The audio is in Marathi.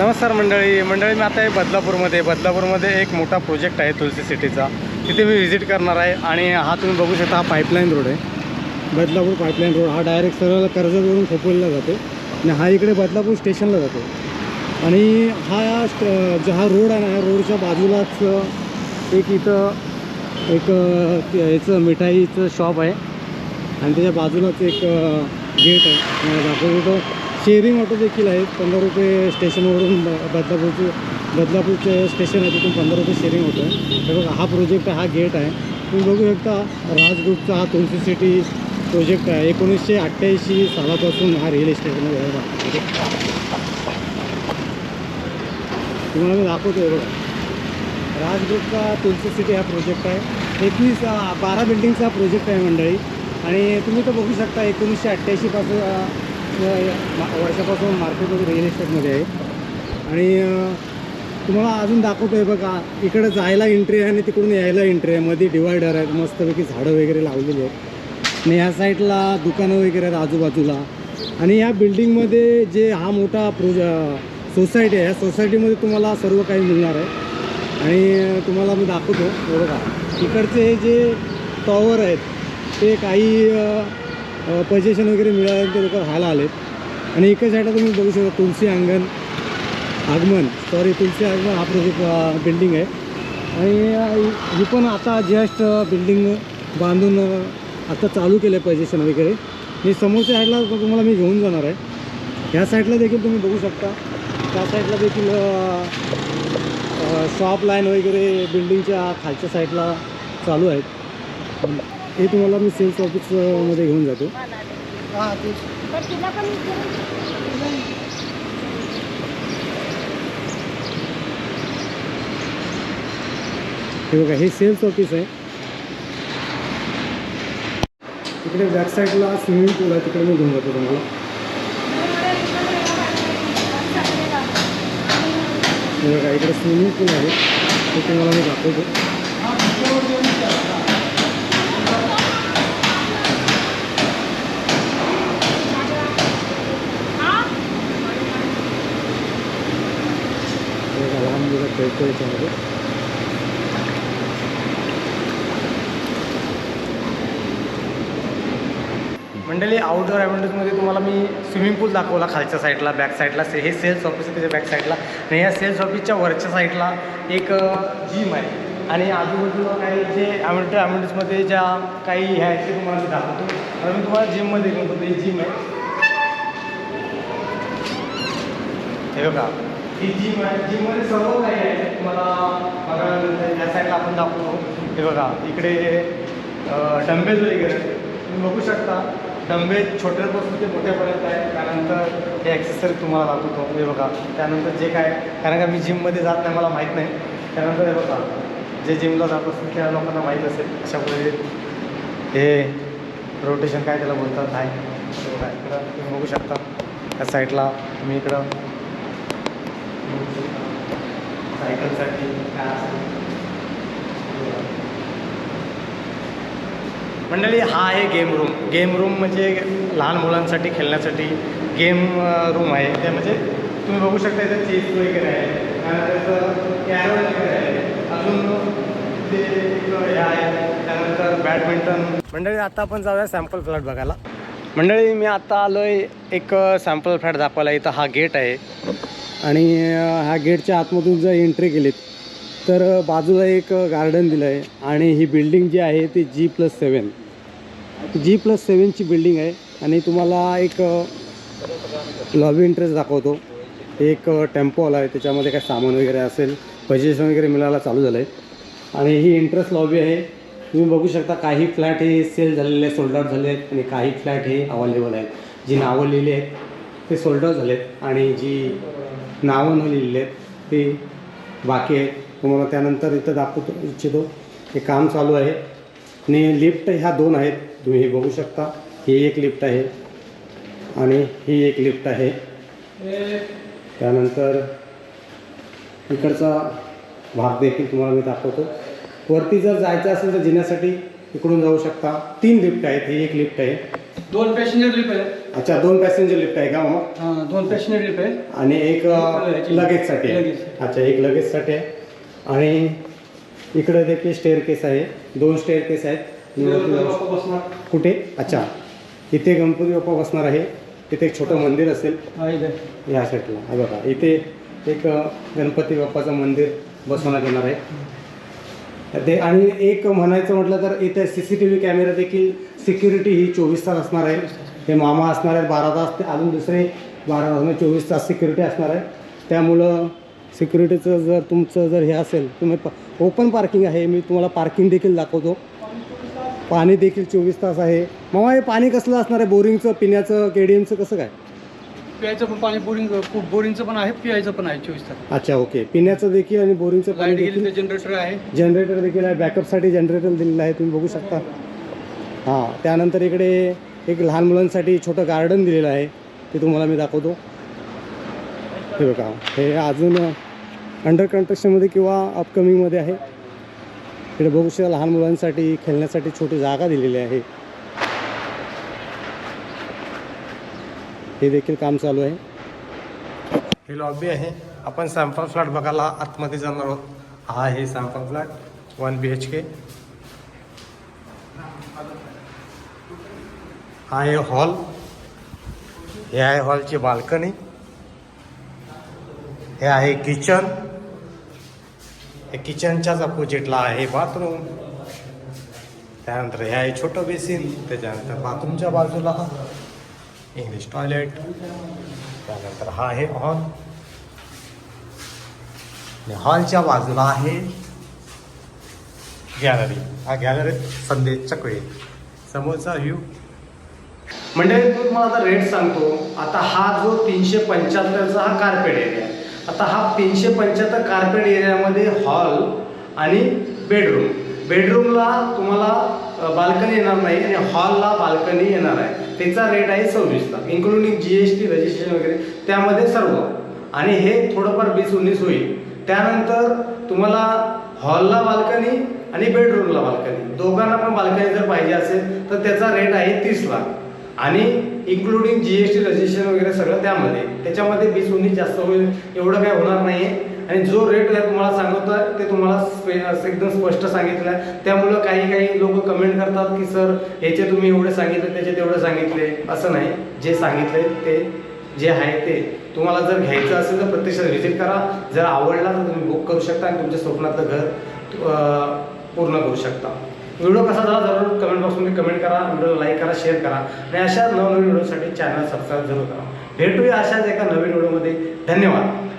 नमस्कार मंडळी. मंडळी मी आता आहे बदलापूरमध्ये. बदलापूरमध्ये एक मोठा प्रोजेक्ट आहे तुलसी सिटीचा. तिथे मी व्हिजिट करणार आहे आणि हा तुम्ही बघू शकता हा पाईपलाईन रोड आहे. बदलापूर पाईपलाईन रोड हा डायरेक्ट सरळ कर्जतवरून खोपोलीला जातो आणि हा इकडे बदलापूर स्टेशनला जातो. आणि हा स्ट- जो हा रोड आहे ना ह्या रोडच्या बाजूलाच एक इथं एक याचं मिठाईचं शॉप आहे. आणि त्याच्या बाजूलाच एक गेट आहे. दाखवतो शेअरिंग ऑटो देखील आहेत पंधरा रुपये स्टेशनवरून ब- बदलापूरचे बदलापूरचे स्टेशन आहे तिथून पंधरा रुपये शेअरिंग ऑटो आहे हे बघा हा प्रोजेक्ट हा गेट आहे. तुम्ही बघू शकता राज ग्रुपचा हा तुलसी सिटी प्रोजेक्ट आहे. एकोणीसशे अठ्ठ्याऐंशी सालापासून हा रिअल इस्टेटमध्ये आहे. बघा. तुम्हाला मी दाखवतो बघा. राज ग्रुपचा तुलसी सिटी हा प्रोजेक्ट आहे. एकवीस बारा बिल्डिंगचा प्रोजेक्ट आहे मंडळी. आणि तुम्ही तर बघू शकता एकोणीसशे अठ्ठ्याऐंशीपासून वर्षापासून मार्केटमध्ये म्हणजे रिअल इस्टेटमध्ये आहे. आणि तुम्हाला अजून दाखवतो आहे बघा इकडं जायला एंट्री आहे आणि तिकडून यायला एंट्री आहे. मध्ये डिवायडर आहेत मस्तपैकी झाडं वगैरे लावलेली आहेत. आणि ह्या साईडला दुकानं वगैरे आहेत आजूबाजूला. आणि या बिल्डिंगमध्ये जे हा मोठा प्रोज सोसायटी आहे या सोसायटीमध्ये तुम्हाला सर्व काही मिळणार आहे. आणि तुम्हाला मी दाखवतो. बघा इकडचे हे जे टॉवर आहेत ते काही पजेशन वगैरे मिळाले ते लोक राहायला आलेत. आणि एका साईडला तुम्ही बघू शकता तुलसी अंगण आगमन. सॉरी तुलसी आगमन हा प्रोजेक्ट बिल्डिंग आहे. आणि ही- पण आता जस्ट बिल्डिंग बांधून आता चालू केलं आहे पजेशन वगैरे. आणि समोरच्या साईडला तुम्हाला मी घेऊन जाणार आहे. ह्या साईडला देखील तुम्ही बघू शकता. त्या साईडला देखील शॉप लाईन वगैरे बिल्डिंगच्या खालच्या साईडला चालू आहेत. हे तुम्हाला मी सेल्स ऑफिसमध्ये घेऊन जातो. हे बघा हे सेल्स ऑफिस आहे. तिकडे बॅक साईडला स्विमिंग पूल आहे तिकडे मी घेऊन जातो तुम्हाला. हे बघा इकडे स्विमिंग पूल आहे. ते तुम्हाला मी दाखवतो. हे बघा लहान खेळतो याच्यामध्ये मंडळी आउटडोअर ॲव्हेंटर्समध्ये तुम्हाला मी स्विमिंग पूल दाखवला खालच्या साईडला बॅक साईडला से हे सेल्स ऑफिस आहे त्याच्या बॅक साईडला आणि या सेल्स ऑफिसच्या वरच्या साईडला एक जिम आहे. आणि आजूबाजूला काही जे ॲव्हेंटर ॲव्हेंटर्समध्ये ज्या काही ह्या आहेत ते तुम्हाला मी दाखवतो. आणि मी तुम्हाला जिममध्ये घेऊन जातो. ही जिम आहे. हे बघा. ही जिम आहे जिममध्ये सर्व काही आहे तुम्हाला बघायला या साईडला आपण दाखवतो. हे बघा इकडे डंबेज वगैरे. तुम्ही बघू शकता डंबेज छोट्यापासून ते मोठ्यापर्यंत आहे. त्यानंतर हे ॲक्सेसरी तुम्हाला दाखवतो. हे बघा त्यानंतर जे काय कारण का मी जिममध्ये जात नाही मला माहीत नाही. त्यानंतर हे बघा जे जिमला जात असतील त्या लोकांना माहीत असेल अशा पद्धतीने हे रोटेशन काय त्याला बोलतात आहे बघा इकडं तुम्ही बघू शकता. त्या साईडला तुम्ही इकडं सायकलसाठी काय असेल? मंडळी हा आहे गेम रूम गेम रूम म्हणजे लहान मुलांसाठी खेळण्यासाठी गेम रूम आहे. ते म्हणजे तुम्ही बघू शकता इथे चेस वगैरे आहे. त्यानंतर कॅरम वगैरे आहे. अजून ते हे आहे. त्यानंतर बॅडमिंटन मंडळी आता आपण जाऊया सॅम्पल फ्लॅट बघायला. मंडळी मी आता आलो आहे एक सॅम्पल फ्लॅट दाखवायला. इथं हा गेट आहे. आणि ह्या गेटच्या आतमधून जर एंट्री केलीत तर बाजूला एक गार्डन दिलं आहे आणि ही बिल्डिंग जी आहे ती G plus seven G plus सेवनची building आहे आणि तुम्हाला एक लॉबी इंटरेस्ट दाखवतो. एक टेम्पो आहे त्याच्यामध्ये काय सामान वगैरे असेल पजेशन वगैरे मिळायला चालू झालं आहे आणि ही इंटरेस्ट लॉबी आहे. तुम्ही बघू शकता काही फ्लॅट हे सेल झालेले आहेत सोल्ड आउट झाले आहेत आणि काही फ्लॅट हे अवेलेबल आहेत. जी नावं लिहिली आहेत ते सोल्ड आउट झाले आहेत आणि जी नावं न लिहिलेली आहेत. ते बाकी आहेत. तुम्हाला त्यानंतर इथं दाखवतो इच्छितो. हे काम चालू आहे. आणि लिफ्ट ह्या दोन आहेत. तुम्ही हे बघू शकता. ही एक लिफ्ट आहे. आणि ही एक लिफ्ट आहे. त्यानंतर इकडचा भाग देखील तुम्हाला मी दाखवतो. वरती जर जायचं असेल तर जिण्यासाठी इकडून जाऊ शकता. तीन लिफ्ट आहेत. ही एक लिफ्ट आहे. दोन पॅसेंजर लिफ्ट आहे. अच्छा दोन पॅसेंजर लिफ्ट आहे का मामा हां दोन पॅसेंजर लिफ्ट आहे. आणि एक लगेजसाठी लगेज. अच्छा एक लगेजसाठी आहे. आणि इकडे देखील स्टेअर केस आहे. दोन स्टेअर केस आहेत. बसणार. कुठे? अच्छा. इथे गणपती बाप्पा बसणार आहे. इथे एक छोटं मंदिर असेल. हा इथे. या साईडला हा बघा इथे एक अ, गणपती बाप्पाचं मंदिर बसवण्यात येणार आहे. ते आणि एक म्हणायचं म्हटलं तर इथे C C T V camera देखील सिक्युरिटी ही चोवीस तास असणार आहे. हे मामा असणार आहेत बारा तास ते अजून दुसरे बारा तास म्हणजे चोवीस तास सिक्युरिटी असणार आहे. त्यामुळं सिक्युरिटीचं जर तुमचं जर हे असेल तुम्ही ओपन पार्किंग आहे मी तुम्हाला पार्किंग देखील दाखवतो. पाणी देखील चोवीस तास आहे. मामा हे पाणी कसलं असणार आहे? बोरिंगचं पिण्याचं के डी एमचं कसं काय? प्यायचं पण पाणी बोरिंग बोरिंगचं पण आहे पियायचं पण आहे चोवीस तास. अच्छा ओके पिण्याचं देखील आणि बोरिंगचं पाणी लाइट गेली देखील जनरेटर आहे. जनरेटर देखील आहे. बॅकअपसाठी जनरेटर दिलेलं आहे तुम्ही बघू शकता. हां त्यानंतर इकडे एक लहान मुलांसाठी छोटं गार्डन दिलेलं आहे. ते तुम्हाला मी दाखवतो. हे बघा हे अजून अंडर कन्स्ट्रक्शनमध्ये किंवा अपकमिंगमध्ये आहे. इकडे बघू शकता लहान मुलांसाठी खेळण्यासाठी छोटी जागा दिलेली आहे. हे देखील काम चालू आहे. हे लॉबी आहे. आपण सॅम्पल फ्लॅट बघायला आतमध्ये जाणार आहोत. हा आहे sample flat one B H K हा आहे हॉल हे आहे हॉलची बाल्कनी हे आहे किचन हे किचनच्याच अपोजिटला आहे बाथरूम त्यानंतर हे आहे छोटं बेसिन त्याच्यानंतर बाथरूमच्या बाजूला इंग्लिश टॉयलेट त्यानंतर हा आहे हॉल. आणि हॉलच्या बाजूला आहे गॅलरी. हा गॅलरी संदेश चकळे समोरचा व्ह्यू म्हणजे तू तुम्हाला आता रेट सांगतो. आता हा जो तीनशे पंच्याहत्तरचा हा कार्पेट एरिया आता हा तीनशे पंच्याहत्तर कार्पेट एरियामध्ये हॉल आणि बेडरूम बेडरूमला तुम्हाला बाल्कनी येणार नाही आणि हॉलला बाल्कनी येणार आहे. त्याचा रेट आहे सव्वीस lakh including G S T registration वगैरे त्यामध्ये सर्व. आणि हे थोडंफार वीस उन्नीस होईल. त्यानंतर तुम्हाला हॉलला बाल्कनी आणि बेडरूमला बाल्कनी. दोघांना पण बाल्कनी जर पाहिजे असेल तर त्याचा रेट आहे तीस लाख. आणि including G S T registration वगैरे सगळं त्यामध्ये. त्याच्यामध्ये वीस उन्नीस जास्त होईल एवढं काय होणार नाही आहे आणि जो रेट आहे तुम्हाला सांगतो आहे ते तुम्हाला स्पे- असं एकदम स्पष्ट सांगितलं आहे त्यामुळं काही काही लोक कमेंट करतात की सर ह्याचे तुम्ही एवढे सांगितले त्याचे तेवढे सांगितले. असं नाही. जे सांगितले ते जे आहे ते. तुम्हाला जर घ्यायचं असेल तर प्रत्यक्षात व्हिजिट करा. जर आवडला तर तुम्ही बुक करू शकता आणि तुमच्या स्वप्नातलं घर पूर्ण करू शकता. व्हिडिओ कसा झाला जरूर कमेंट बॉक्समध्ये कमेंट करा व्हिडिओला लाईक करा शेअर करा आणि अशा नवनवीन व्हिडिओसाठी चॅनल सबस्क्राईब जरूर करा. भेटूया अशाच एका नवीन व्हिडिओमध्ये. धन्यवाद.